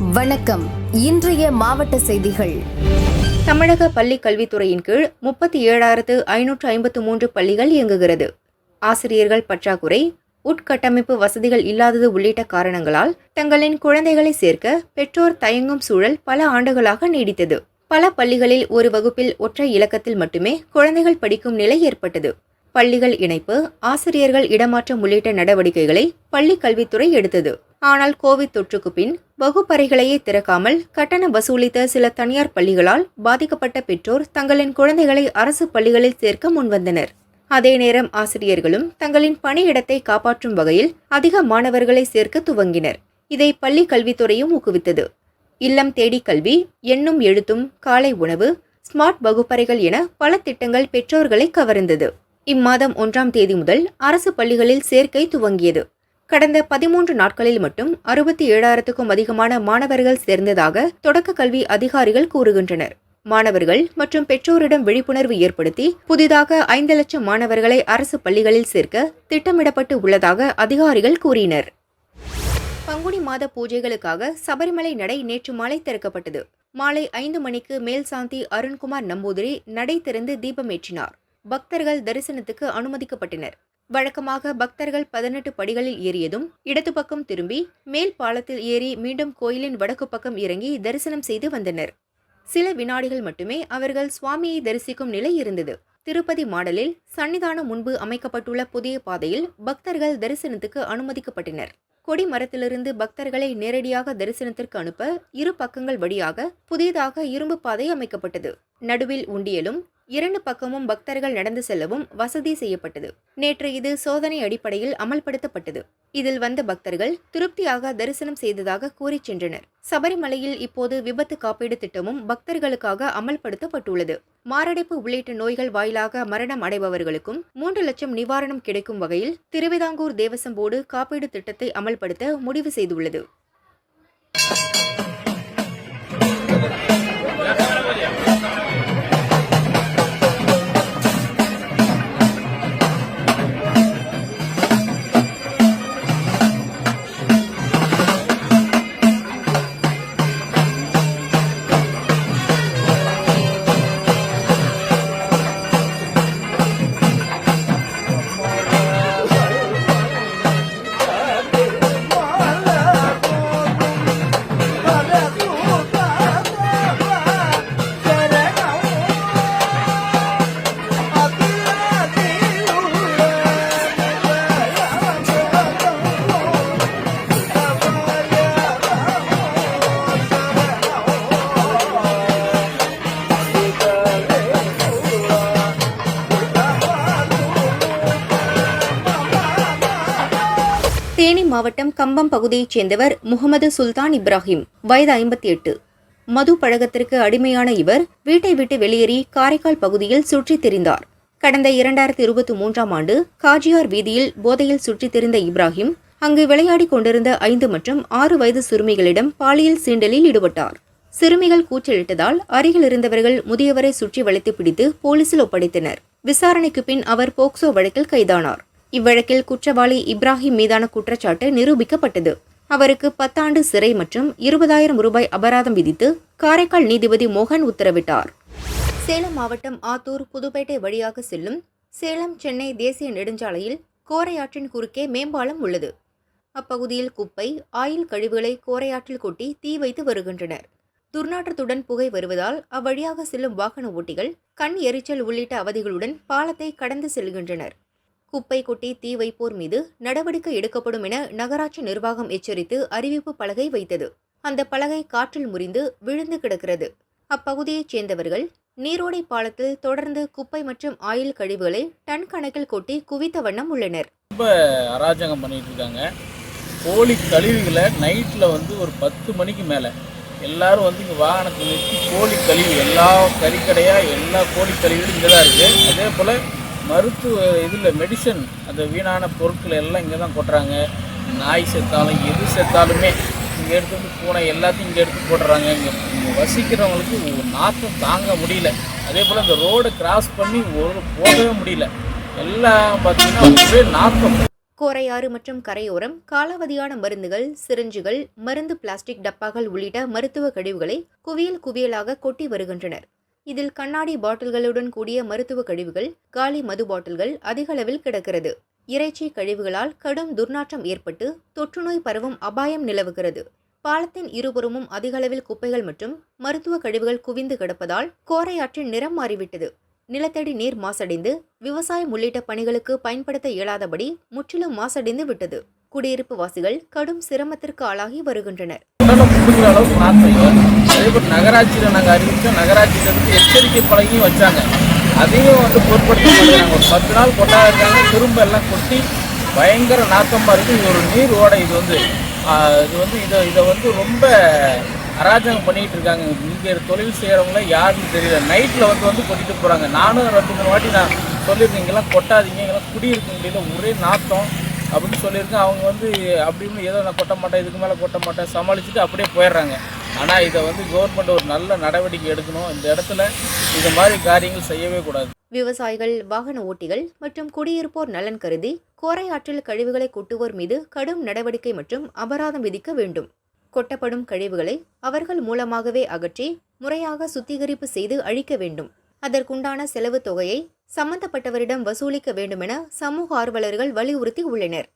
வணக்கம். இன்றைய மாவட்ட செய்திகள். தமிழக பள்ளி கல்வித்துறையின் கீழ் முப்பத்தி ஏழாயிரத்து ஐநூற்று ஐம்பத்து மூன்று பள்ளிகள் இயங்குகிறது. ஆசிரியர்கள் பற்றாக்குறை உட்கட்டமைப்பு வசதிகள் இல்லாதது உள்ளிட்ட காரணங்களால் தங்களின் குழந்தைகளை சேர்க்க பெற்றோர் தயங்கும் சூழல் பல ஆண்டுகளாக நீடித்தது. பல பள்ளிகளில் ஒரு வகுப்பில் ஒற்றை இலக்கத்தில் மட்டுமே குழந்தைகள் படிக்கும் நிலை ஏற்பட்டது. பள்ளிகள் இணைப்பு ஆசிரியர்கள் இடமாற்றம் உள்ளிட்ட நடவடிக்கைகளை பள்ளி கல்வித்துறை எடுத்தது. ஆனால் கோவிட் தொற்றுக்கு பின் வகுப்பறைகளையே திறக்காமல் கட்டணம் வசூலித்த சில தனியார் பள்ளிகளால் பாதிக்கப்பட்ட பெற்றோர் தங்களின் குழந்தைகளை அரசு பள்ளிகளில் சேர்க்க முன்வந்தனர். அதே நேரம் ஆசிரியர்களும் தங்களின் பணியிடத்தை காப்பாற்றும் வகையில் அதிக மாணவர்களை சேர்க்க துவங்கினர். இதை பள்ளி கல்வித்துறையும் ஊக்குவித்தது. இல்லம் தேடி கல்வி எண்ணும் எழுத்தும் காலை உணவு ஸ்மார்ட் வகுப்பறைகள் என பல திட்டங்கள் பெற்றோர்களை கவர்ந்தது. இம்மாதம் ஒன்றாம் தேதி முதல் அரசு பள்ளிகளில் சேர்க்கை துவங்கியது. கடந்த பதிமூன்று நாட்களில் மட்டும் அறுபத்தி ஏழாயிரத்துக்கும் அதிகமான மாணவர்கள் சேர்ந்ததாக தொடக்க கல்வி அதிகாரிகள் கூறுகின்றனர். மாணவர்கள் மற்றும் பெற்றோரிடம் விழிப்புணர்வு ஏற்படுத்தி புதிதாக ஐந்து லட்சம் மாணவர்களை அரசு பள்ளிகளில் சேர்க்க திட்டமிடப்பட்டு உள்ளதாக அதிகாரிகள் கூறினர். பங்குனி மாத பூஜைகளுக்காக சபரிமலை நடை நேற்று மாலை திறக்கப்பட்டது. மாலை ஐந்து மணிக்கு மேல் சாந்தி அருண்குமார் நம்பூதிரி நடை திறந்து தீபமேற்றினார் பக்தர்கள் தரிசனத்துக்கு அனுமதிக்கப்பட்டனர். வழக்கமாக பக்தர்கள் பதினெட்டு படிகளில் ஏறியதும் இடது பக்கம் திரும்பி மேல் பாலத்தில் ஏறி மீண்டும் கோயிலின் வடக்கு பக்கம் இறங்கி தரிசனம் செய்து வந்தனர். சில வினாடிகள் மட்டுமே அவர்கள் சுவாமியை தரிசிக்கும் நிலை இருந்தது. திருப்பதி மாடலில் சன்னிதானம் முன்பு அமைக்கப்பட்டுள்ள புதிய பாதையில் பக்தர்கள் தரிசனத்துக்கு அனுமதிக்கப்பட்டனர். கொடி மரத்திலிருந்து பக்தர்களை நேரடியாக தரிசனத்திற்கு அனுப்ப இரு பக்கங்கள் வழியாக புதியதாக இரும்பு பாதை அமைக்கப்பட்டது. நடுவில் உண்டியலும் இரண்டு பக்கமும் பக்தர்கள் நடந்து செல்லவும் வசதி செய்யப்பட்டது. நேற்று இது சோதனை அடிப்படையில் அமல்படுத்தப்பட்டது. இதில் வந்த பக்தர்கள் திருப்தியாக தரிசனம் செய்ததாக கூறிச் சென்றனர். சபரிமலையில் இப்போது விபத்து காப்பீடு திட்டமும் பக்தர்களுக்காக அமல்படுத்தப்பட்டுள்ளது. மாரடைப்பு உள்ளிட்ட நோய்கள் வாயிலாக மரணம் அடைபவர்களுக்கும் மூன்று லட்சம் நிவாரணம் கிடைக்கும் வகையில் திருவிதாங்கூர் தேவசம் போர்டு காப்பீடு திட்டத்தை அமல்படுத்த முடிவு செய்துள்ளது. மாவட்டம் கம்பம் பகுதியைச் சேர்ந்தவர் முகமது சுல்தான் இப்ராஹிம். வயது ஐம்பத்தி எட்டு மது பழக்கத்திற்கு அடிமையான இவர் வீட்டை விட்டு வெளியேறி காரைக்கால் பகுதியில் சுற்றித் திரிந்தார். கடந்த இரண்டாயிரத்தி இருபத்தி மூன்றாம் ஆண்டு காஜியார் வீதியில் போதையில் சுற்றித் திரிந்த இப்ராஹிம் அங்கு விளையாடிக் கொண்டிருந்த ஐந்து மற்றும் ஆறு வயது சிறுமிகளிடம் பாலியல் சீண்டலில் ஈடுபட்டார். சிறுமிகள் கூச்சலிட்டதால் அருகில் இருந்தவர்கள் முதியவரை சுற்றி வளைத்து பிடித்து போலீசில் ஒப்படைத்தனர். விசாரணைக்கு பின் அவர் போக்சோ வழக்கில் கைதானார். இவ்வழக்கில் குற்றவாளி இப்ராஹிம் மீதான குற்றச்சாட்டு நிரூபிக்கப்பட்டது. அவருக்கு பத்தாண்டு சிறை மற்றும் இருபதாயிரம் ரூபாய் அபராதம் விதித்து காரைக்கால் நீதிபதி மோகன் உத்தரவிட்டார். சேலம் மாவட்டம் ஆத்தூர் புதுப்பேட்டை வழியாக செல்லும் சேலம் சென்னை தேசிய நெடுஞ்சாலையில் கோரையாற்றின் குறுக்கே மேம்பாலம் உள்ளது. அப்பகுதியில் குப்பை ஆயில் கழிவுகளை கோரையாற்றில் கொட்டி தீ வைத்து வருகின்றனர். துர்நாற்றத்துடன் புகை வருவதால் அவ்வழியாக செல்லும் வாகன ஓட்டிகள் கண் எரிச்சல் உள்ளிட்ட அவதிகளுடன் பாலத்தை கடந்து செல்கின்றனர். குப்பை கொட்டி தீ வைப்போர் மீது நடவடிக்கை எடுக்கப்படும் என நகராட்சி நிர்வாகம் எச்சரித்து அறிவிப்பு பலகை வைத்தது. அந்த பலகை காற்றில் முறிந்து விழுந்து கிடக்கிறது. அப்பகுதியைச் சேர்ந்தவர்கள் நீரோடை பாலத்தில் தொடர்ந்து குப்பை மற்றும் ஆயில் கழிவுகளை டன் கணக்கில் கொட்டி குவித்த வண்ணம் உள்ளனர். ரொம்ப அராஜகம் பண்ணிட்டு இருக்காங்க. கோழி கழிவுகளை நைட்டில் வந்து ஒரு பத்து மணிக்கு மேலே எல்லாரும் வந்து இங்கே வாகனத்தை நிறுத்தி கோழி கழிவு எல்லா கறிக்கடையாக எல்லா கோழி கழிவுகளும் இங்கே தான் இருக்குது அதே போல் மருத்துவ இதில் மெடிசன் அந்த வீணான பொருட்கள் எல்லாம் இங்கே தான் கொட்டுறாங்க. நாய் செத்தாலும் எது செத்தாலுமே இங்கே எடுத்து வந்து பூனை எல்லாத்தையும் இங்கே எடுத்து போட்டுறாங்க. இங்கே வசிக்கிறவங்களுக்கு ஒரு தாங்க முடியல. அதே போல் இந்த ரோடை கிராஸ் பண்ணி ஒரு போகவே முடியல. எல்லாம் பார்த்தீங்கன்னா ஒரே நாக்கம் கோரையாறு மற்றும் கரையோரம் காலாவதியான மருந்துகள் சிரிஞ்சுகள் மருந்து பிளாஸ்டிக் டப்பாக்கள் உள்ளிட்ட மருத்துவ கழிவுகளை குவியல் குவியலாக கொட்டி வருகின்றனர். இதில் கண்ணாடி பாட்டில்களுடன் கூடிய மருத்துவ கழிவுகள் காலி மது பாட்டில்கள் அதிக அளவில் கிடக்கிறது. இறைச்சி கழிவுகளால் கடும் துர்நாற்றம் ஏற்பட்டு தொற்றுநோய் பரவும் அபாயம் நிலவுகிறது. பாலத்தின் இருபுறமும் அதிகளவில் குப்பைகள் மற்றும் மருத்துவ கழிவுகள் குவிந்து கிடப்பதால் கோரையாற்றின் நிறம் மாறிவிட்டது. நிலத்தடி நீர் மாசடைந்து விவசாயம் உள்ளிட்ட பணிகளுக்கு பயன்படுத்த இயலாதபடி முற்றிலும் மாசடைந்து விட்டது. குடியிருப்பு வாசிகள் கடும் சிரமத்திற்கு ஆளாகி வருகின்றனர். உடலை அளவுக்கு நாற்றம் அதே போல் நகராட்சியில் நாங்கள் அறிவித்தோம் நகராட்சியிலேருந்து எச்சரிக்கை பழகியும் வச்சாங்க. அதையும் வந்து பொருட்படுத்த மாட்டேங்கிறாங்க ஒரு பத்து நாள் கொண்டாடுறாங்க திரும்ப எல்லாம் கொட்டி பயங்கர நாத்தமாக இருக்குது இது ஒரு நீர் ஓடை. இது வந்து இது வந்து இதை இதை வந்து ரொம்ப அராஜகம் பண்ணிட்டு இருக்காங்க. இங்கே தொழில் செய்கிறவங்கள யாருன்னு தெரியல. நைட்டில் வந்து வந்து கொட்டிட்டு போகிறாங்க நானும் ரெண்டு மூணு வாட்டி நான் சொல்லியிருக்கேன். கொட்டாதீங்க. இங்கெல்லாம் குடியிருக்க முடியல. ஒரே நாத்தம். அப்படின்னு சொல்லியிருக்கேன். அவங்க வந்து அப்படின்னு ஏதோ நான் கொட்ட மாட்டேன் இதுக்கு மேலே கொட்ட மாட்டேன் சமாளிச்சுட்டு அப்படியே போயிடுறாங்க. ஆனால் இதை வந்து கவர்மெண்ட் ஒரு நல்ல நடவடிக்கை எடுக்கணும். இந்த இடத்துல இந்த மாதிரி காரியங்கள் செய்யவே கூடாது. விவசாயிகள் வாகன ஓட்டிகள் மற்றும் குடியிருப்போர் நலன் கருதி கோரை ஆற்றில் கழிவுகளை கொட்டுவோர் மீது கடும் நடவடிக்கை மற்றும் அபராதம் விதிக்க வேண்டும். கொட்டப்படும் கழிவுகளை அவர்கள் மூலமாகவே அகற்றி முறையாக சுத்திகரிப்பு செய்து அழிக்க வேண்டும். அதற்குண்டான செலவு தொகையை சம்பந்தப்பட்டவரிடம் வசூலிக்க வேண்டுமென சமூக ஆர்வலர்கள் வலியுறுத்தி உள்ளனர்